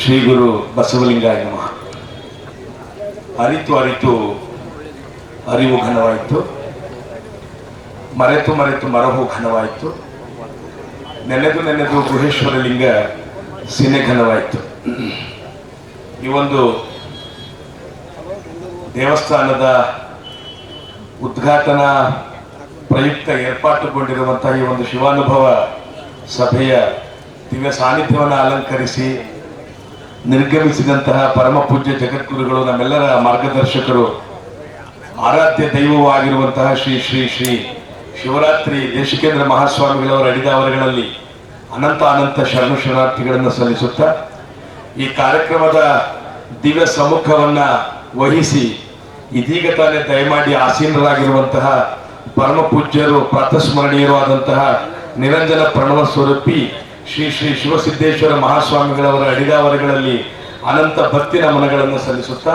ಶ್ರೀ ಗುರು ಬಸವಲಿಂಗಾಯ ನಮಃ. ಅರಿತು ಅರಿತು ಅರಿವು ಘನವಾಯಿತು. ಮರೆತು ಮರೆತು ಮರವು ಘನವಾಯಿತು. ನೆನೆದು ನೆನೆದು ಗುಹೇಶ್ವರ ಲಿಂಗ ಸಿನೆ ಘನವಾಯಿತು. ಈ ಒಂದು ದೇವಸ್ಥಾನದ ಉದ್ಘಾಟನಾ ಪ್ರಯುಕ್ತ ಏರ್ಪಾಟುಗೊಂಡಿರುವಂತಹ ಈ ಒಂದು ಶಿವಾನುಭವ ಸಭೆಯ ದಿವ್ಯ ಸಾನ್ನಿಧ್ಯವನ್ನು ಅಲಂಕರಿಸಿ ನಿರ್ಗಮಿಸಿದಂತಹ ಪರಮ ಪೂಜ್ಯ ಜಗದ್ಗುರುಗಳು ನಮ್ಮೆಲ್ಲರ ಮಾರ್ಗದರ್ಶಕರು, ಆರಾಧ್ಯ ದೈವವಾಗಿರುವಂತಹ ಶ್ರೀ ಶ್ರೀ ಶ್ರೀ ಶಿವರಾತ್ರಿ ದೇಶಿಕೇಂದ್ರ ಮಹಾಸ್ವಾಮಿಗಳವರ ಅಡಿದಾವರಗಳಲ್ಲಿ ಅನಂತ ಅನಂತ ಶರಣ ಶರಣಾರ್ಥಿಗಳನ್ನು ಸಲ್ಲಿಸುತ್ತಾ ಈ ಕಾರ್ಯಕ್ರಮದ ದಿವ್ಯ ಸಮ್ಮುಖವನ್ನು ವಹಿಸಿ ಇದೀಗ ತಾನೇ ದಯಮಾಡಿ ಆಸೀನರಾಗಿರುವಂತಹ ಪರಮ ಪೂಜ್ಯರು, ಪ್ರಾತಸ್ಮರಣೀಯರು ಆದಂತಹ ನಿರಂಜನ ಪ್ರಣವ ಸ್ವರೂಪಿ ಶ್ರೀ ಶ್ರೀ ಶಿವಸಿದ್ದೇಶ್ವರ ಮಹಾಸ್ವಾಮಿಗಳವರ ಅಡಿದಾವರಗಳಲ್ಲಿ ಅನಂತ ಭಕ್ತಿ ನಮನಗಳನ್ನು ಸಲ್ಲಿಸುತ್ತಾ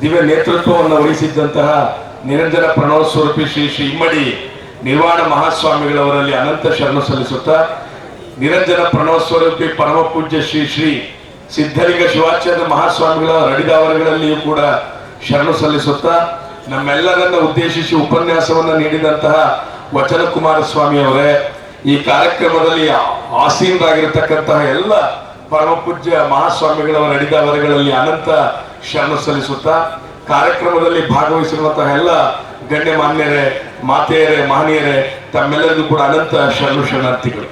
ದಿವ್ಯ ನೇತೃತ್ವವನ್ನು ವಹಿಸಿದ್ದಂತಹ ನಿರಂಜನ ಪ್ರಣವ ಸ್ವರೂಪಿ ಶ್ರೀ ಶ್ರೀ ಇಮ್ಮಡಿ ನಿರ್ವಾಣ ಮಹಾಸ್ವಾಮಿಗಳವರಲ್ಲಿ ಅನಂತ ಶರಣ ಸಲ್ಲಿಸುತ್ತಾ ನಿರಂಜನ ಪ್ರಣವ ಸ್ವರೂಪಿ ಪರಮ ಪೂಜ್ಯ ಶ್ರೀ ಶ್ರೀ ಸಿದ್ಧಲಿಂಗ ಶಿವಾಚಾರ್ಯ ಮಹಾಸ್ವಾಮಿಗಳ ಅಡಿಗಾವರಗಳಲ್ಲಿಯೂ ಕೂಡ ಶರಣ ಸಲ್ಲಿಸುತ್ತಾ ನಮ್ಮೆಲ್ಲರನ್ನ ಉದ್ದೇಶಿಸಿ ಉಪನ್ಯಾಸವನ್ನು ನೀಡಿದಂತಹ ವಚನ ಕುಮಾರಸ್ವಾಮಿಯವರೇ ಈ ಕಾರ್ಯಕ್ರಮದಲ್ಲಿ ಆಸೀನರಾಗಿರ್ತಕ್ಕಂತಹ ಎಲ್ಲ ಪರಮ ಪೂಜ್ಯ ಮಹಾಸ್ವಾಮಿಗಳವರ ಅಡಿದಾವರಗಳಲ್ಲಿ ಅನಂತ ಶ್ರಮ ಸಲ್ಲಿಸುತ್ತಾ, ಕಾರ್ಯಕ್ರಮದಲ್ಲಿ ಭಾಗವಹಿಸಿರುವಂತಹ ಎಲ್ಲ ಗಣ್ಯಮಾನ್ಯರೇ, ಮಾತೆಯರೇ, ಮಹನೀಯರೇ, ತಮ್ಮೆಲ್ಲರಿಗೂ ಕೂಡ ಅನಂತ ಶರಣು ಶರಣಾರ್ಥಿಗಳು.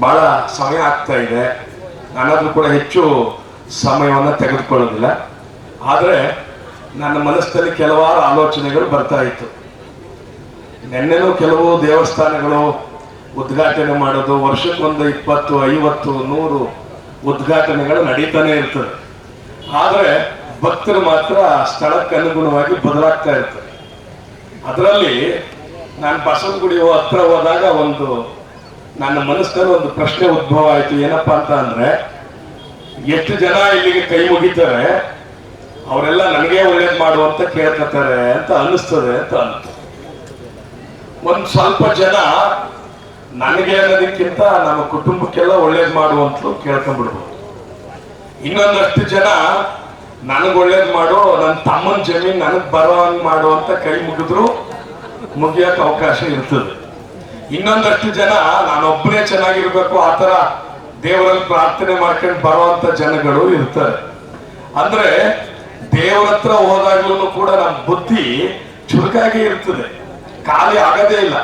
ಬಹಳ ಸಮಯ ಆಗ್ತಾ ಇದೆ. ನಾನಾದ್ರೂ ಕೂಡ ಹೆಚ್ಚು ಸಮಯವನ್ನು ತೆಗೆದುಕೊಳ್ಳೋದಿಲ್ಲ. ಆದರೆ ನನ್ನ ಮನಸ್ಸಲ್ಲಿ ಕೆಲವಾರು ಆಲೋಚನೆಗಳು ಬರ್ತಾ ಇತ್ತು. ನಿನ್ನೆನೂ ಕೆಲವು ದೇವಸ್ಥಾನಗಳು ಉದ್ಘಾಟನೆ ಮಾಡೋದು, ವರ್ಷಕ್ಕೊಂದು ಇಪ್ಪತ್ತು, ಐವತ್ತು, ನೂರು ಉದ್ಘಾಟನೆಗಳು ನಡೀತಾನೆ ಇರ್ತದೆ. ಆದರೆ ಭಕ್ತರು ಮಾತ್ರ ಸ್ಥಳಕ್ಕೆ ಅನುಗುಣವಾಗಿ ಬದಲಾಗ್ತಾ ಇರ್ತಾರೆ. ಅದರಲ್ಲಿ ನಾನು ಬಸವನಗುಡಿ ಹತ್ರ ಹೋದಾಗ ಒಂದು ನನ್ನ ಮನಸ್ಸಿನಲ್ಲಿ ಒಂದು ಪ್ರಶ್ನೆ ಉದ್ಭವ ಆಯ್ತು. ಏನಪ್ಪಾ ಅಂತ ಅಂದ್ರೆ, ಎಷ್ಟು ಜನ ಇಲ್ಲಿಗೆ ಕೈ ಮುಗಿತಾರೆ, ಅವರೆಲ್ಲ ನನಗೆ ಒಳ್ಳೇದು ಮಾಡುವಂತ ಕೇಳ್ಕೊತಾರೆ ಅಂತ ಅನ್ನಿಸ್ತದೆ ಅಂತ ಅನ್ತು ಒಂದ್ ಸ್ವಲ್ಪ ಜನ ನನಗೆ ಅನ್ನೋದಕ್ಕಿಂತ ನಮ್ಮ ಕುಟುಂಬಕ್ಕೆಲ್ಲ ಒಳ್ಳೇದ್ ಮಾಡುವಂತಲೂ ಕೇಳ್ಕೊಂಡ್ಬಿಡ್ಬೋದು. ಇನ್ನೊಂದಷ್ಟು ಜನ ನನಗ್ ಒಳ್ಳೇದ್ ಮಾಡು ನನ್ನ ತಮ್ಮನ ಜಮೀನ್ ನನಗ್ ಬರೋ ಹಂಗ್ ಮಾಡು ಅಂತ ಕೈ ಮುಗಿದ್ರು ಮುಗಿಯಕ್ ಅವಕಾಶ ಇರ್ತದೆ. ಇನ್ನೊಂದಷ್ಟು ಜನ ನಾನೊಬ್ಬನೇ ಚೆನ್ನಾಗಿರ್ಬೇಕು ಆತರ ತರ ದೇವರಲ್ಲಿ ಪ್ರಾರ್ಥನೆ ಮಾಡ್ಕೊಂಡು ಬರುವಂತ ಜನಗಳು ಇರ್ತಾರೆ. ಅಂದ್ರೆ ದೇವರತ್ರ ಹೋದಾಗ್ಲೂ ಕೂಡ ನಮ್ಮ ಬುದ್ಧಿ ಚುರುಕಾಗಿ ಇರ್ತದೆ. ಖಾಲಿ ಆಗದೇ ಇಲ್ಲ.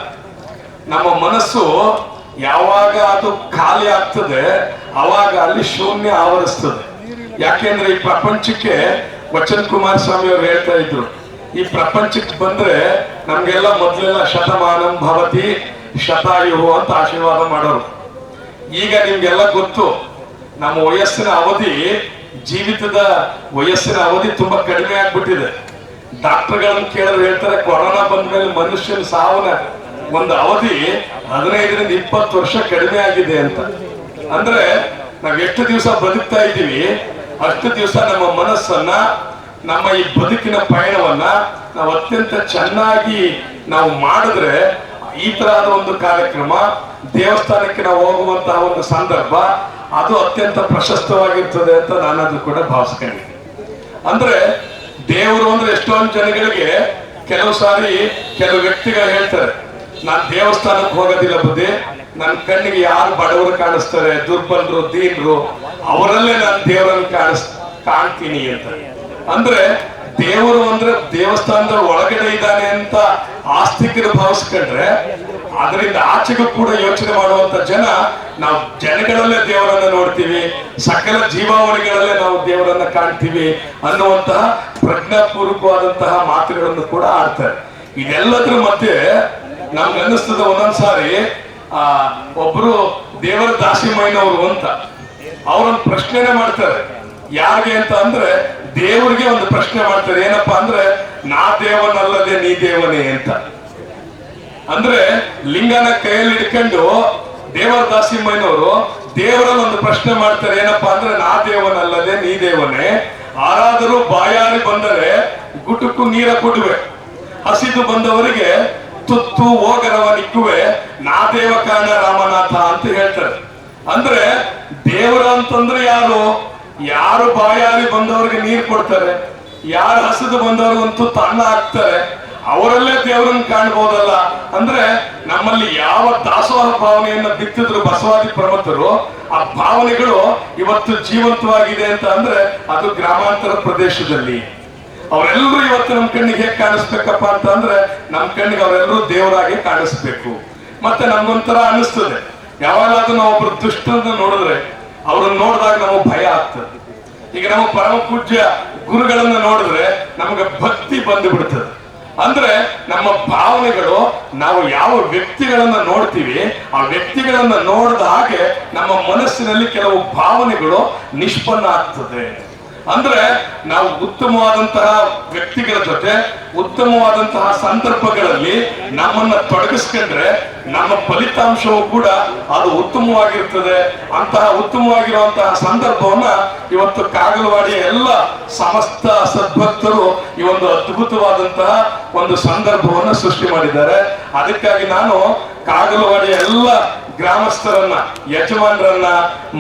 ನಮ್ಮ ಮನಸ್ಸು ಯಾವಾಗ ಅದು ಖಾಲಿ ಆಗ್ತದೆ, ಅವಾಗ ಅಲ್ಲಿ ಶೂನ್ಯ ಆವರಿಸ್ತದೆ. ಯಾಕೆಂದ್ರೆ ಈ ಪ್ರಪಂಚಕ್ಕೆ ವಚನ್ ಕುಮಾರ್ ಸ್ವಾಮಿ ಅವ್ರು ಹೇಳ್ತಾ ಇದ್ರು, ಈ ಪ್ರಪಂಚಕ್ಕೆ ಬಂದ್ರೆ ನಮ್ಗೆಲ್ಲ ಮೊದಲೆಲ್ಲ ಶತಮಾನಂ ಭವತಿ ಶತಾಯು ಅಂತ ಆಶೀರ್ವಾದ ಮಾಡೋರು. ಈಗ ನಿಮ್ಗೆಲ್ಲ ಗೊತ್ತು, ನಮ್ಮ ವಯಸ್ಸಿನ ಅವಧಿ, ಜೀವಿತದ ವಯಸ್ಸಿನ ಅವಧಿ ತುಂಬಾ ಕಡಿಮೆ ಆಗ್ಬಿಟ್ಟಿದೆ. ಡಾಕ್ಟರ್ಗಳನ್ನ ಕೇಳಿದ್ರೆ ಹೇಳ್ತಾರೆ, ಕೊರೋನಾ ಬಂದ ಮೇಲೆ ಮನುಷ್ಯನ ಸಾವನ ಒಂದು ಅವಧಿ ಹದಿನೈದರಿಂದ ಇಪ್ಪತ್ತು ವರ್ಷ ಕಡಿಮೆ ಆಗಿದೆ ಅಂತ. ಅಂದ್ರೆ ನಾವ್ ಎಷ್ಟು ದಿವಸ ಬದುಕ್ತಾ ಇದ್ದೀವಿ, ಅಷ್ಟು ದಿವಸ ನಮ್ಮ ಮನಸ್ಸನ್ನ, ನಮ್ಮ ಈ ಬದುಕಿನ ಪಯಣವನ್ನ ನಾವು ಅತ್ಯಂತ ಚೆನ್ನಾಗಿ ನಾವು ಮಾಡಿದ್ರೆ ಈ ತರಹದ ಒಂದು ಕಾರ್ಯಕ್ರಮ, ದೇವಸ್ಥಾನಕ್ಕೆ ನಾವು ಹೋಗುವಂತಹ ಒಂದು ಸಂದರ್ಭ, ಅದು ಅತ್ಯಂತ ಪ್ರಶಸ್ತವಾಗಿರ್ತದೆ ಅಂತ ನಾನು ಅದು ಕೂಡ ಭಾವಿಸ್ಕೊಂಡಿದ್ದೀನಿ. ಅಂದ್ರೆ ದೇವರು ಅಂದ್ರೆ ಎಷ್ಟೊಂದು ಜನಗಳಿಗೆ ಕೆಲವು ಸಾರಿ ಕೆಲವು ವ್ಯಕ್ತಿಗಳು ಹೇಳ್ತಾರೆ, ನಾನು ದೇವಸ್ಥಾನಕ್ಕೆ ಹೋಗೋದಿಲ್ಲ ಬುದ್ಧಿ. ನನ್ನ ಕಣ್ಣಿಗೆ ಯಾರು ಬಡವರು ಕಾಣಿಸ್ತಾರೆ, ದುರ್ಬಲರು, ದೀನರು, ಅವರಲ್ಲೇ ನಾನು ದೇವರನ್ನು ಕಾಣಿಸ್, ಕಾಣ್ತೀನಿ ಅಂತ. ಅಂದ್ರೆ ದೇವರು ಅಂದ್ರೆ ದೇವಸ್ಥಾನದ ಒಳಗಡೆ ಇದ್ದಾನೆ ಅಂತ ಆಸ್ತಿಕರು ಭಾವಿಸ್ಕೊಂಡ್ರೆ, ಅದರಿಂದ ಆಚೆಗೂ ಕೂಡ ಯೋಚನೆ ಮಾಡುವಂತ ಜನ ನಾವು ಜನಗಳಲ್ಲೇ ದೇವರನ್ನ ನೋಡ್ತೀವಿ, ಸಕಲ ಜೀವಾವಳಿಗಳಲ್ಲೇ ನಾವು ದೇವರನ್ನ ಕಾಣ್ತೀವಿ ಅನ್ನುವಂತಹ ಪ್ರಜ್ಞಾಪೂರ್ವಕವಾದಂತಹ ಮಾತುಗಳನ್ನು ಕೂಡ ಆಡ್ತಾರೆ. ಇದೆಲ್ಲದ್ರ ಮಧ್ಯೆ ನಮ್ಗೆ ಅನ್ನಿಸ್ತದ ಒಂದೊಂದ್ಸಾರಿ, ಆ, ಒಬ್ರು ದೇವರ ದಾಸಿಮಯ್ಯನವರು ಅಂತ ಅವರೊಂದು ಪ್ರಶ್ನೆನೇ ಮಾಡ್ತಾರೆ. ಯಾರಿಗೆ ಅಂತ ಅಂದ್ರೆ, ದೇವರಿಗೆ ಒಂದು ಪ್ರಶ್ನೆ ಮಾಡ್ತಾರೆ. ಏನಪ್ಪಾ ಅಂದ್ರೆ, ನಾ ದೇವನಲ್ಲದೆ ನೀ ದೇವನೇ ಅಂತ. ಅಂದ್ರೆ, ಲಿಂಗನ ಕೈಯಲ್ಲಿ ಇಟ್ಕೊಂಡು ದೇವರ ದಾಸಿಮಯ್ಯನವರು ದೇವರನ್ನ ಒಂದು ಪ್ರಶ್ನೆ ಮಾಡ್ತಾರೆ. ಏನಪ್ಪಾ ಅಂದ್ರೆ, ನಾ ದೇವನಲ್ಲದೆ ನೀ ದೇವನೇ. ಆರಾದರೂ ಬಾಯಾರಿ ಬಂದರೆ ಗುಟುಕು ನೀರ ಕೊಡುವೆ. ಹಸಿದು ಬಂದವರಿಗೆ ತುತ್ತು ಹೋಗರವ ನಿಕ್ಕುವೆ. ನಾ ದೇವ ಕಾರಣ ರಾಮನಾಥ ಅಂತ ಹೇಳ್ತಾರೆ. ಅಂದ್ರೆ ದೇವರ ಅಂತಂದ್ರೆ ಯಾರು? ಯಾರು ಬಾಯಾರಿ ಬಂದವರಿಗೆ ನೀರು ಕೊಡ್ತಾರೆ? ಯಾರು ಹಸಿದು ಬಂದವ್ರಿಗೊಂದು ತುತ್ತು ಅನ್ನ ಹಾಕ್ತಾರೆ? ಅವರಲ್ಲೇ ದೇವರನ್ನ ಕಾಣ್ಬೋದಲ್ಲ? ಅಂದ್ರೆ ನಮ್ಮಲ್ಲಿ ಯಾವ ದಾಸೋಹ ಭಾವನೆಯನ್ನ ಬಿತ್ತಿದ್ರು ಬಸವಾದಿ ಪ್ರಮತರು ಆ ಭಾವನೆಗಳು ಇವತ್ತು ಜೀವಂತವಾಗಿದೆ ಅಂತ ಅಂದ್ರೆ ಅದು ಗ್ರಾಮಾಂತರ ಪ್ರದೇಶದಲ್ಲಿ. ಅವರೆಲ್ಲರೂ ಇವತ್ತು ನಮ್ ಕಣ್ಣಿಗೆ ಹೇಗೆ ಕಾಣಿಸ್ಬೇಕಪ್ಪ ಅಂತ ಅಂದ್ರೆ ನಮ್ಮ ಕಣ್ಣಿಗೆ ಅವರೆಲ್ಲರೂ ದೇವರಾಗಿ ಕಾಣಿಸ್ಬೇಕು. ಮತ್ತೆ ನಮ್ಗೊಂಥರ ಅನಿಸ್ತದೆ ಯಾವಾಗಾದ್ರೂ ನಾವು ಒಬ್ರು ದುಷ್ಟರನ್ನ ನೋಡಿದ್ರೆ ಅವ್ರನ್ನ ನೋಡಿದಾಗ ನಮಗೆ ಭಯ ಆಗ್ತದೆ. ಈಗ ನಮ್ಮ ಪರಮ ಪೂಜ್ಯ ಗುರುಗಳನ್ನ ನೋಡಿದ್ರೆ ನಮಗೆ ಭಕ್ತಿ ಬಂದು ಬಿಡ್ತದೆ ಅಂದ್ರೆ ನಮ್ಮ ಭಾವನೆಗಳು ನಾವು ಯಾವ ವ್ಯಕ್ತಿಗಳನ್ನ ನೋಡ್ತೀವಿ, ಆ ವ್ಯಕ್ತಿಗಳನ್ನ ನೋಡಿದ ಹಾಗೆ ನಮ್ಮ ಮನಸ್ಸಿನಲ್ಲಿ ಕೆಲವು ಭಾವನೆಗಳು ನಿಷ್ಪನ್ನ ಆಗ್ತದೆ. ಅಂದ್ರೆ ನಾವು ಉತ್ತಮವಾದಂತಹ ವ್ಯಕ್ತಿಗಳ ಜೊತೆ, ಉತ್ತಮವಾದಂತಹ ಸಂದರ್ಭಗಳಲ್ಲಿ ನಮ್ಮನ್ನ ತೊಡಗಿಸ್ಕೊಂಡ್ರೆ ನಮ್ಮ ಫಲಿತಾಂಶವು ಕೂಡ ಅದು ಉತ್ತಮವಾಗಿರ್ತದೆ. ಅಂತಹ ಉತ್ತಮವಾಗಿರುವಂತಹ ಸಂದರ್ಭವನ್ನ ಇವತ್ತು ಕಾಗಲವಾಡಿಯ ಎಲ್ಲ ಸಮಸ್ತ ಸದ್ಭಕ್ತರು ಈ ಒಂದು ಅದ್ಭುತವಾದಂತಹ ಒಂದು ಸಂದರ್ಭವನ್ನ ಸೃಷ್ಟಿ ಮಾಡಿದ್ದಾರೆ. ಅದಕ್ಕಾಗಿ ನಾನು ಕಾಗಲವಾಡಿಯ ಎಲ್ಲ ಗ್ರಾಮಸ್ಥರನ್ನ, ಯಜಮಾನರನ್ನ,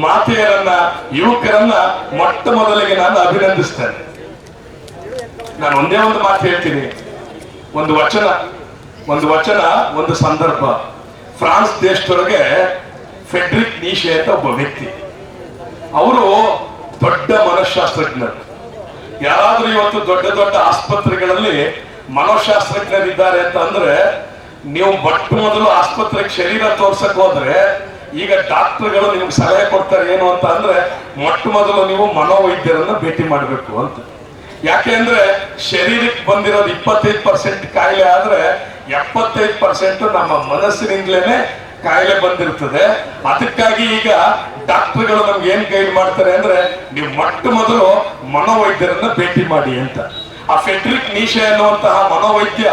ಮಾತೆಯರನ್ನ, ಯುವಕರನ್ನ ಮೊಟ್ಟ ಮೊದಲಿಗೆ ನಾನು ಅಭಿನಂದಿಸ್ತೇನೆ. ನಾನು ಒಂದೇ ಒಂದು ಮಾತು ಹೇಳ್ತೀನಿ. ಒಂದು ವಚನ ಒಂದು ವಚನ, ಒಂದು ಸಂದರ್ಭ. ಫ್ರಾನ್ಸ್ ದೇಶದೊಳಗೆ ಫೆಡ್ರಿಕ್ ನೀಶೆ ಅಂತ ಒಬ್ಬ ವ್ಯಕ್ತಿ. ಅವರು ದೊಡ್ಡ ಮನಃಶಾಸ್ತ್ರಜ್ಞರು. ಯಾರಾದ್ರೂ ಇವತ್ತು ದೊಡ್ಡ ದೊಡ್ಡ ಆಸ್ಪತ್ರೆಗಳಲ್ಲಿ ಮನೋಶಾಸ್ತ್ರಜ್ಞರಿದ್ದಾರೆ ಅಂತ ಅಂದ್ರೆ ನೀವು ಮೊಟ್ಟ ಮೊದಲು ಆಸ್ಪತ್ರೆಗೆ ಶರೀರ ತೋರ್ಸಕ್ ಹೋದ್ರೆ, ಈಗ ಡಾಕ್ಟರ್ಗಳು ನಿಮ್ಗೆ ಸಲಹೆ ಕೊಡ್ತಾರೆ ಏನು ಅಂತ ಅಂದ್ರೆ, ಮೊಟ್ಟ ಮೊದಲು ನೀವು ಮನೋವೈದ್ಯರನ್ನ ಭೇಟಿ ಮಾಡಬೇಕು ಅಂತ. ಯಾಕೆ ಅಂದ್ರೆ, ಶರೀರಕ್ಕೆ ಬಂದಿರೋದು ಇಪ್ಪತ್ತೈದು ಪರ್ಸೆಂಟ್ ಕಾಯಿಲೆ ಆದ್ರೆ, ಎಪ್ಪತ್ತೈದು ಪರ್ಸೆಂಟ್ ನಮ್ಮ ಮನಸ್ಸಿನಿಂದಲೇನೆ ಕಾಯಿಲೆ ಬಂದಿರ್ತದೆ. ಅದಕ್ಕಾಗಿ ಈಗ ಡಾಕ್ಟರ್ಗಳು ನಮ್ಗೆ ಏನ್ ಗೈಡ್ ಮಾಡ್ತಾರೆ ಅಂದ್ರೆ, ನೀವು ಮೊಟ್ಟ ಮೊದಲು ಮನೋವೈದ್ಯರನ್ನ ಭೇಟಿ ಮಾಡಿ ಅಂತ. ಆ ಫೆಟ್ರಿಕ್ ನೀಶೆ ಅನ್ನುವಂತಹ ಮನೋವೈದ್ಯ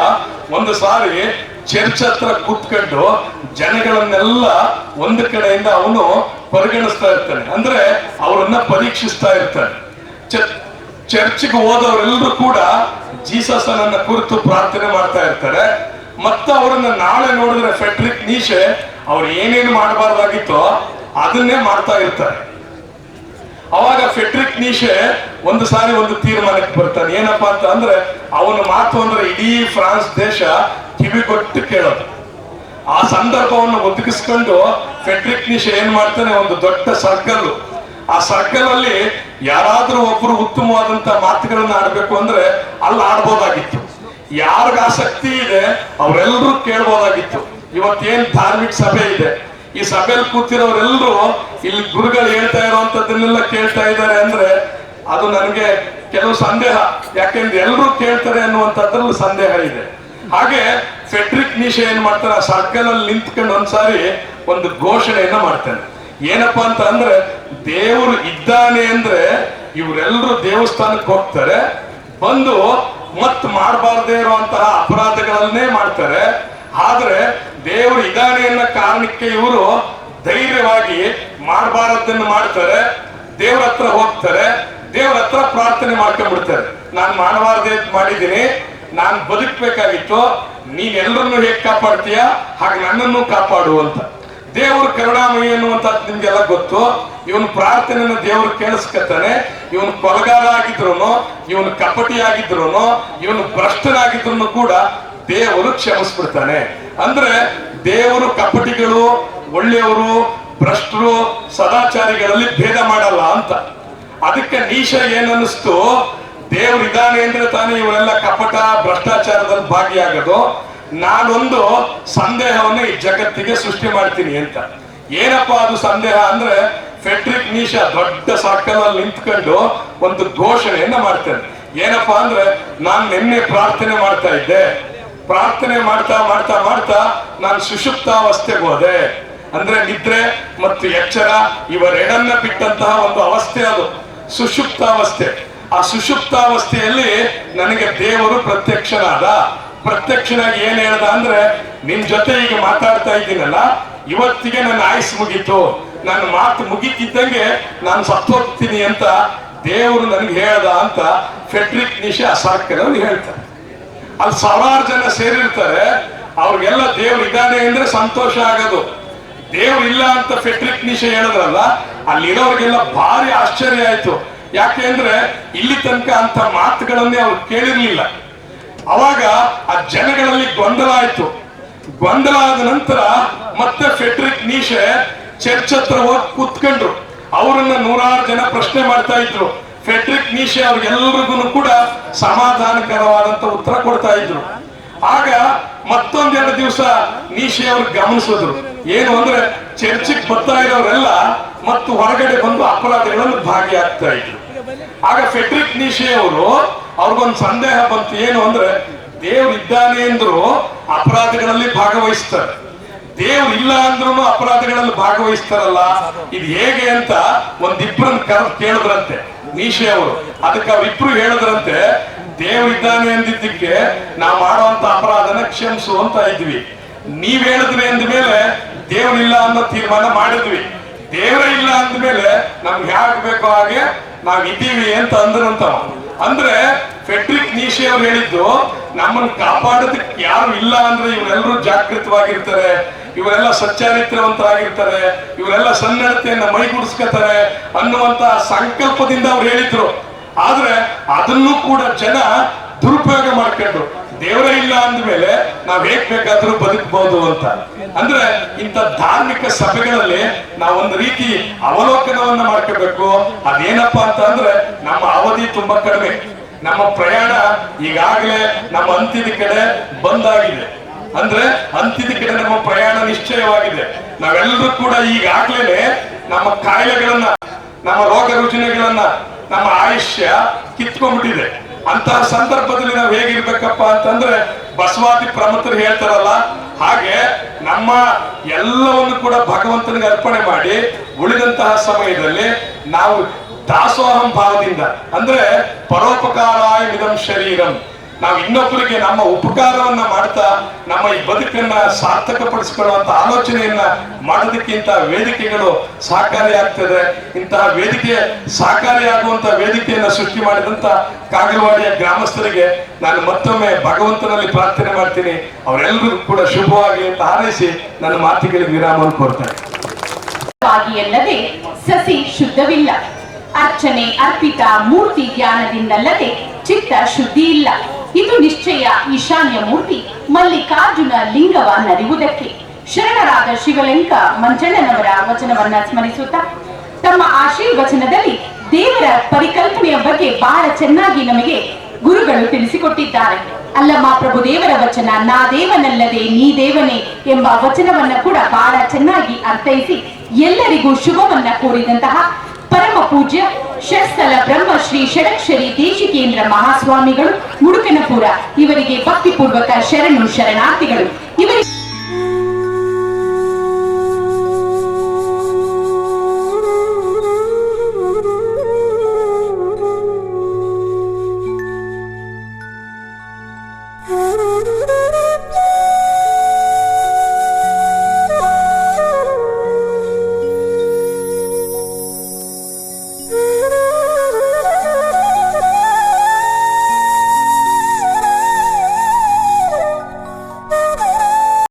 ಒಂದು ಸಾರಿ ಚರ್ಚ್ ಹತ್ರ ಕುತ್ಕೊಂಡು ಜನಗಳನ್ನೆಲ್ಲ ಒಂದು ಕಡೆಯಿಂದ ಅವನು ಪರಿಗಣಿಸ್ತಾ ಇರ್ತಾನೆ. ಅಂದ್ರೆ ಅವರನ್ನ ಪರೀಕ್ಷಿಸ್ತಾ ಇರ್ತಾನೆ. ಚರ್ಚ್ ಚರ್ಚ್ಗೆ ಹೋದವರೆಲ್ಲರೂ ಕೂಡ ಜೀಸಸ್ ಅನ್ನ ಕುರಿತು ಪ್ರಾರ್ಥನೆ ಮಾಡ್ತಾ ಇರ್ತಾರೆ. ಮತ್ತೆ ಅವರನ್ನ ನಾಳೆ ನೋಡಿದ್ರೆ ಫೆಡ್ರಿಕ್ ನೀಶೆ ಅವ್ರು ಏನೇನು ಮಾಡಬಾರ್ದಾಗಿತ್ತೋ ಅದನ್ನೇ ಮಾಡ್ತಾ ಇರ್ತಾರೆ. ಅವಾಗ ಫೆಡ್ರಿಕ್ ನೀಶೆ ಒಂದು ಸಾರಿ ಒಂದು ತೀರ್ಮಾನಕ್ಕೆ ಬರ್ತಾನೆ. ಏನಪ್ಪಾ ಅಂತ ಅಂದ್ರೆ ಅವನ ಮಾತು ಅಂದ್ರೆ ಇಡೀ ಫ್ರಾನ್ಸ್ ದೇಶ ಕಿವಿಗೊಟ್ಟು ಕೇಳೋದು. ಆ ಸಂದರ್ಭವನ್ನು ಒದಗಿಸ್ಕೊಂಡು ಫೆಡ್ರಿಕ್ ನಿಶ ಏನ್ ಮಾಡ್ತಾನೆ? ಒಂದು ದೊಡ್ಡ ಸರ್ಕಲ್ ಆ ಸರ್ಕಲ್ ಅಲ್ಲಿ ಯಾರಾದ್ರೂ ಒಬ್ರು ಉತ್ತಮವಾದಂತ ಮಾತುಗಳನ್ನ ಆಡ್ಬೇಕು ಅಂದ್ರೆ ಅಲ್ಲಿ ಆಡ್ಬೋದಾಗಿತ್ತು. ಯಾರಿಗ ಆಸಕ್ತಿ ಇದೆ ಅವರೆಲ್ಲರೂ ಕೇಳ್ಬೋದಾಗಿತ್ತು. ಇವತ್ತೇನ್ ಧಾರ್ಮಿಕ ಸಭೆ ಇದೆ? ಈ ಸಭೆಯಲ್ಲಿ ಕೂತಿರೋರೆಲ್ಲರೂ ಇಲ್ಲಿ ಗುರುಗಳು ಹೇಳ್ತಾ ಇರುವಂತದನ್ನೆಲ್ಲ ಕೇಳ್ತಾ ಇದ್ದಾರೆ ಅಂದ್ರೆ ಅದು ನನಗೆ ಕೆಲವು ಸಂದೇಹ. ಯಾಕೆಂದ್ರೆ ಎಲ್ಲರೂ ಕೇಳ್ತಾರೆ ಅನ್ನುವಂಥದ್ರಲ್ಲಿ ಸಂದೇಹ ಇದೆ. ಹಾಗೆ ಫೆಟ್ರಿಕ್ ನಿಶೆ ಏನ್ ಮಾಡ್ತಾರೆ ಆ ಸರ್ಕಲ್ ಅಲ್ಲಿ ನಿಂತ್ಕೊಂಡು ಒಂದ್ಸಾರಿ ಒಂದು ಘೋಷಣೆಯನ್ನ ಮಾಡ್ತಾನೆ. ಏನಪ್ಪಾ ಅಂತ ಅಂದ್ರೆ, ದೇವರು ಇದ್ದಾನೆ ಅಂದ್ರೆ ಇವರೆಲ್ಲರೂ ದೇವಸ್ಥಾನಕ್ಕೆ ಹೋಗ್ತಾರೆ, ಬಂದು ಮತ್ ಮಾಡಬಾರ್ದೇ ಇರುವಂತಹ ಅಪರಾಧಗಳನ್ನೇ ಮಾಡ್ತಾರೆ. ಆದ್ರೆ ದೇವರು ಇದ್ದಾನೆ ಅನ್ನೋ ಕಾರಣಕ್ಕೆ ಇವರು ಧೈರ್ಯವಾಗಿ ಮಾಡಬಾರದನ್ನು ಮಾಡ್ತಾರೆ, ದೇವ್ರ ಹತ್ರ ಹೋಗ್ತಾರೆ, ದೇವ್ರ ಹತ್ರ ಪ್ರಾರ್ಥನೆ ಮಾಡ್ಕೊಂಡ್ಬಿಡ್ತಾರೆ. ನಾನು ಮಾಡಬಾರ್ದೇ ಮಾಡಿದ್ದೀನಿ ನಾನು ಬದುಕಬೇಕಾಗಿತ್ತು, ನೀನ್ ಎಲ್ಲರನ್ನು ಹೇಗೆ ಕಾಪಾಡ್ತೀಯ, ಹಾಗೆ ನನ್ನನ್ನು ಕಾಪಾಡು ಅಂತ. ದೇವರು ಕರುಣಾಮಯಿ ಅನ್ನುವಂಥದ್ದು ನಿಮ್ಗೆಲ್ಲ ಗೊತ್ತು. ಇವನು ಪ್ರಾರ್ಥನೆಯನ್ನು ದೇವರು ಕೇಳಿಸ್ಕೊತಾನೆ. ಇವನು ಕೊಲಗಾರ ಆಗಿದ್ರು ಇವನು ಕಪಟಿ ಆಗಿದ್ರು ಇವನು ಭ್ರಷ್ಟನಾಗಿದ್ರು ಕೂಡ ದೇವರು ಕ್ಷಮಿಸ್ಬಿಡ್ತಾನೆ. ಅಂದ್ರೆ ದೇವರು ಕಪಟಿಗಳು, ಒಳ್ಳೆಯವರು, ಭ್ರಷ್ಟರು, ಸದಾಚಾರಿಗಳಲ್ಲಿ ಭೇದ ಮಾಡಲ್ಲ ಅಂತ. ಅದಕ್ಕೆ ನೀಶ ಏನನ್ನಿಸ್ತು? ದೇವ್ರು ಇದ್ದಾನೆ ಅಂದ್ರೆ ತಾನೇ ಇವರೆಲ್ಲ ಕಪಟ, ಭ್ರಷ್ಟಾಚಾರದಲ್ಲಿ ಭಾಗಿಯಾಗೋದು. ನಾನೊಂದು ಸಂದೇಹವನ್ನು ಈ ಜಗತ್ತಿಗೆ ಸೃಷ್ಟಿ ಮಾಡ್ತೀನಿ ಅಂತ. ಏನಪ್ಪಾ ಅದು ಸಂದೇಹ ಅಂದ್ರೆ ಫೆಟ್ರಿಕ್ ನೀಶ ದೊಡ್ಡ ಸರ್ಕಲ್ ಅಲ್ಲಿ ನಿಂತ್ಕೊಂಡು ಒಂದು ಘೋಷಣೆಯನ್ನ ಮಾಡ್ತೇನೆ. ಏನಪ್ಪಾ ಅಂದ್ರೆ ನಾನು ನಿನ್ನೆ ಪ್ರಾರ್ಥನೆ ಮಾಡ್ತಾ ಇದ್ದೆ. ಪ್ರಾರ್ಥನೆ ಮಾಡ್ತಾ ಮಾಡ್ತಾ ಮಾಡ್ತಾ ನಾನು ಸುಷುಪ್ತಾವಸ್ಥೆಗೆ ಹೋದೆ. ಅಂದ್ರೆ ನಿದ್ರೆ ಮತ್ತು ಎಚ್ಚರ ಇವರೆಡನ್ನ ಬಿಟ್ಟಂತಹ ಒಂದು ಅವಸ್ಥೆ ಅದು. ಸುಷುಪ್ತಾವಸ್ಥೆ. ಆ ಸುಷುಪ್ತಾವಸ್ಥೆಯಲ್ಲಿ ನನಗೆ ದೇವರು ಪ್ರತ್ಯಕ್ಷನಾದ. ಪ್ರತ್ಯಕ್ಷನಾಗಿ ಏನ್ ಹೇಳ್ದ ಅಂದ್ರೆ, ನಿಮ್ ಜೊತೆ ಈಗ ಮಾತಾಡ್ತಾ ಇದ್ದೀನಲ್ಲ, ಇವತ್ತಿಗೆ ನನ್ನ ಆಯಸ್ ಮುಗೀತು. ನನ್ನ ಮಾತು ಮುಗೀತಿದ್ದಂಗೆ ನಾನು ಸತ್ತೋಗ್ತೀನಿ ಅಂತ ದೇವರು ನನಗೆ ಹೇಳ್ದ ಅಂತ ಫೆಡ್ರಿಕ್ ನಿಶಾ ಸರ್ಕಲ್ ಅವ್ರು ಹೇಳ್ತಾರೆ. ಅಲ್ಲಿ ಸಾವಿರಾರು ಜನ ಸೇರಿರ್ತಾರೆ. ಅವ್ರಿಗೆಲ್ಲ ದೇವ್ರು ಇದ್ದಾನೆ ಅಂದ್ರೆ ಸಂತೋಷ ಆಗೋದು. ದೇವ್ರು ಇಲ್ಲ ಅಂತ ಫೆಟ್ರಿಕ್ ನಿಶೆ ಹೇಳಿದ್ರಲ್ಲ, ಅಲ್ಲಿರೋರಿಗೆಲ್ಲ ಭಾರಿ ಆಶ್ಚರ್ಯ ಆಯ್ತು. ಯಾಕೆ ಅಂದ್ರೆ ಇಲ್ಲಿ ತನಕ ಅಂತ ಮಾತುಗಳನ್ನೇ ಅವ್ರು ಕೇಳಿರ್ಲಿಲ್ಲ. ಅವಾಗ ಆ ಜನಗಳಲ್ಲಿ ಗೊಂದಲ ಆಯ್ತು. ಗೊಂದಲ ಆದ ನಂತರ ಮತ್ತೆ ಫೆಡ್ರಿಕ್ ನೀಶೆ ಚರ್ಚ್ ಹತ್ರ ಹೋಗಿ ಕುತ್ಕೊಂಡ್ರು. ಅವರನ್ನ ನೂರಾರು ಜನ ಪ್ರಶ್ನೆ ಮಾಡ್ತಾ ಇದ್ರು. ಫೆಡ್ರಿಕ್ ನೀಶೆ ಅವ್ರಿಗೆಲ್ಲರಿಗೂ ಕೂಡ ಸಮಾಧಾನಕರವಾದಂತ ಉತ್ತರ ಕೊಡ್ತಾ ಇದ್ರು. ಆಗ ಮತ್ತೊಂದೆರಡು ದಿವಸ ನೀಶೆ ಅವ್ರು ಗಮನಿಸಿದ್ರು. ಏನು ಅಂದ್ರೆ ಚರ್ಚಿಗೆ ಬರ್ತಾ ಇರೋರೆಲ್ಲ ಮತ್ತು ಹೊರಗಡೆ ಬಂದು ಅಪರಾಧಗಳಲ್ಲಿ ಭಾಗಿಯಾಗ್ತಾ ಇದ್ರು. ಆಗ ಫೆಡ್ರಿಕ್ ನೀಶೆ ಅವರು ಅವ್ರಿಗೊಂದು ಸಂದೇಹ ಬಂತು. ಏನು ಅಂದ್ರೆ ದೇವ್ರು ಇದ್ದಾನೆ ಅಂದ್ರು ಅಪರಾಧಿಗಳಲ್ಲಿ ಭಾಗವಹಿಸ್ತಾರೆ. ದೇವ್ರು ಇಲ್ಲ ಅಂದ್ರೂ ಅಪರಾಧಿಗಳಲ್ಲಿ ಭಾಗವಹಿಸ್ತಾರಲ್ಲ. ಇದು ಹೇಗೆ ಅಂತ ಒಂದಿಬ್ರನ್ನ ಕರ್ ಕೇಳಿದ್ರಂತೆ ನೀಶೆ ಅವರು. ಅದಕ್ಕೆ ಅವ್ರಿಬ್ರು ಹೇಳಿದ್ರಂತೆ ದೇವ್ರು ಎಂದಿದ್ದಕ್ಕೆ ನಾವು ಮಾಡುವಂತ ಅಪರಾಧನ ಕ್ಷಮಿಸು ಅಂತ ಇದ್ವಿ. ನೀವ್ ಹೇಳಿದ್ರಿ ಅಂದ್ಮೇಲೆ ದೇವನಿಲ್ಲ ಅನ್ನೋ ತೀರ್ಮಾನ ಮಾಡಿದ್ವಿ. ದೇವರ ಇಲ್ಲ ಅಂದ್ಮೇಲೆ ನಮ್ಗೆ ಹೇಗ್ ಬೇಕೋ ಹಾಗೆ ನಾವ್ ಇದ್ದೀವಿ ಅಂತ ಅಂದ್ರಂತ ಅಂದ್ರೆ ಫೆಡ್ರಿಕ್ ನೀಶಿ ಅವ್ರು ಹೇಳಿದ್ದು, ನಮ್ಮನ್ನ ಕಾಪಾಡೋದಕ್ಕೆ ಯಾರು ಇಲ್ಲ ಅಂದ್ರೆ ಇವರೆಲ್ಲರೂ ಜಾಗೃತವಾಗಿರ್ತಾರೆ, ಇವರೆಲ್ಲ ಸಚ್ಚಾರಿತ್ರವಂತರಾಗಿರ್ತಾರೆ, ಇವರೆಲ್ಲ ಸನ್ನಡತೆಯನ್ನ ಮೈಗೂಡಿಸ್ಕೊತಾರೆ ಅನ್ನುವಂತ ಸಂಕಲ್ಪದಿಂದ ಅವ್ರು ಹೇಳಿದ್ರು. ಆದ್ರೆ ಅದನ್ನು ಕೂಡ ಜನ ದುರುಪಯೋಗ ಮಾಡ್ಕೊಂಡು ದೇವರೇ ಇಲ್ಲ ಅಂದ್ಮೇಲೆ ನಾವ್ ಹೇಗ್ ಬೇಕಾದ್ರೂ ಬದುಕಬಹುದು ಅಂತ. ಅಂದ್ರೆ ಇಂಥ ಧಾರ್ಮಿಕ ಸಭೆಗಳಲ್ಲಿ ನಾವೊಂದು ರೀತಿ ಅವಲೋಕನವನ್ನ ಮಾಡ್ಕೋಬೇಕು. ಅದೇನಪ್ಪಾ ಅಂತ ಅಂದ್ರೆ ನಮ್ಮ ಅವಧಿ ತುಂಬಾ ಕಡಿಮೆ. ನಮ್ಮ ಪ್ರಯಾಣ ಈಗಾಗಲೇ ನಮ್ಮ ಅಂತ್ಯದ ಕಡೆ ಬಂದಾಗಿದೆ. ಅಂದ್ರೆ ಅಂತ್ಯದ ಕಡೆ ನಮ್ಮ ಪ್ರಯಾಣ ನಿಶ್ಚಯವಾಗಿದೆ. ನಾವೆಲ್ಲರೂ ಕೂಡ ಈಗಾಗ್ಲೇನೆ ನಮ್ಮ ಕಾಯಿಲೆಗಳನ್ನ, ನಮ್ಮ ರೋಗ ರುಜಿನಗಳನ್ನ ನಮ್ಮ ಆಯುಷ್ಯ ಕಿತ್ಕೊಂಡ್ಬಿಟ್ಟಿದೆ. ಅಂತ ಸಂದರ್ಭದಲ್ಲಿ ನಾವು ಹೇಗಿರ್ಬೇಕಪ್ಪ ಅಂತಂದ್ರೆ ಬಸವಾದಿ ಪ್ರಮುಖರು ಹೇಳ್ತಾರಲ್ಲ, ಹಾಗೆ ನಮ್ಮ ಎಲ್ಲವನ್ನು ಕೂಡ ಭಗವಂತನಿಗೆ ಅರ್ಪಣೆ ಮಾಡಿ ಉಳಿದಂತಹ ಸಮಯದಲ್ಲಿ ನಾವು ದಾಸೋಹಂ ಭಾವದಿಂದ, ಅಂದ್ರೆ ಪರೋಪಕಾರಾಯ ಇದಂ ಶರೀರಂ. ನಾವು ಇನ್ನೊಬ್ಬರಿಗೆ ನಮ್ಮ ಉಪಕಾರವನ್ನ ಮಾಡ್ತಾ, ನಮ್ಮ ಈ ಬದುಕನ್ನ ಸಾರ್ಥಕಪಡಿಸಿಕೊಳ್ಳುವಂತ ಆಲೋಚನೆಯನ್ನ ಮಾಡೋದಕ್ಕಿಂತ ವೇದಿಕೆಗಳು ಸಹಕಾರಿಯಾಗ್ತದೆ ಇಂತಹ ವೇದಿಕೆ ಸಹಕಾರಿಯಾಗುವಂತ ವೇದಿಕೆಯನ್ನ ಸೃಷ್ಟಿ ಮಾಡಿದಂತ ಕಾಗಲವಾಡಿಯ ಗ್ರಾಮಸ್ಥರಿಗೆ ನಾನು ಮತ್ತೊಮ್ಮೆ ಭಗವಂತನಲ್ಲಿ ಪ್ರಾರ್ಥನೆ ಮಾಡ್ತೀನಿ. ಅವರೆಲ್ಲರಿಗೂ ಕೂಡ ಶುಭವಾಗಿ ಅಂತ ಹಾರೈಸಿ ನನ್ನ ಮಾತುಗಳಿಗೆ ವಿರಾಮವನ್ನು ಕೊಡ್ತಾರೆ ಸಸಿ ಶುದ್ಧವಿಲ್ಲ. ಅರ್ಚನೆ ಅರ್ಪಿತ ಮೂರ್ತಿ ಜ್ಞಾನದಿಂದಲ್ಲದೆ ಚಿತ್ತ ಶುದ್ಧಿ ಇಲ್ಲ. ಇದು ನಿಶ್ಚಯ ಈಶಾನ್ಯ ಮೂರ್ತಿ ಮಲ್ಲಿಕಾರ್ಜುನ ಲಿಂಗವ ನರಿವುದಕ್ಕೆ ಶರಣರಾದ ಶಿವಲಿಂಗ ಮಂಜಣ್ಣನವರ ವಚನವನ್ನ ಸ್ಮರಿಸುತ್ತಾ ತಮ್ಮ ಆಶೀರ್ವಚನದಲ್ಲಿ ದೇವರ ಪರಿಕಲ್ಪನೆಯ ಬಗ್ಗೆ ಬಹಳ ಚೆನ್ನಾಗಿ ನಮಗೆ ಗುರುಗಳು ತಿಳಿಸಿಕೊಟ್ಟಿದ್ದಾರೆ. ಅಲ್ಲಮ್ಮ ಪ್ರಭು ದೇವರ ವಚನ, ನಾ ದೇವನಲ್ಲದೆ ನೀ ದೇವನೇ ಎಂಬ ವಚನವನ್ನ ಕೂಡ ಬಹಳ ಚೆನ್ನಾಗಿ ಅರ್ಥೈಸಿ ಎಲ್ಲರಿಗೂ ಶುಭವನ್ನ ಕೋರಿದಂತಹ ಪರಮ ಪೂಜ್ಯ ಶಸ್ತಲ ಬ್ರಹ್ಮ ಶ್ರೀ ಷಡಕ್ಷರಿ ದೇಶಿಕೇಂದ್ರ ಮಹಾಸ್ವಾಮಿಗಳು ಮುಡುಕನಪುರ. ಇವರಿಗೆ ಭಕ್ತಿಪೂರ್ವಕ ಶರಣು ಶರಣಾರ್ಥಿಗಳು. ಇವರಿಗೆ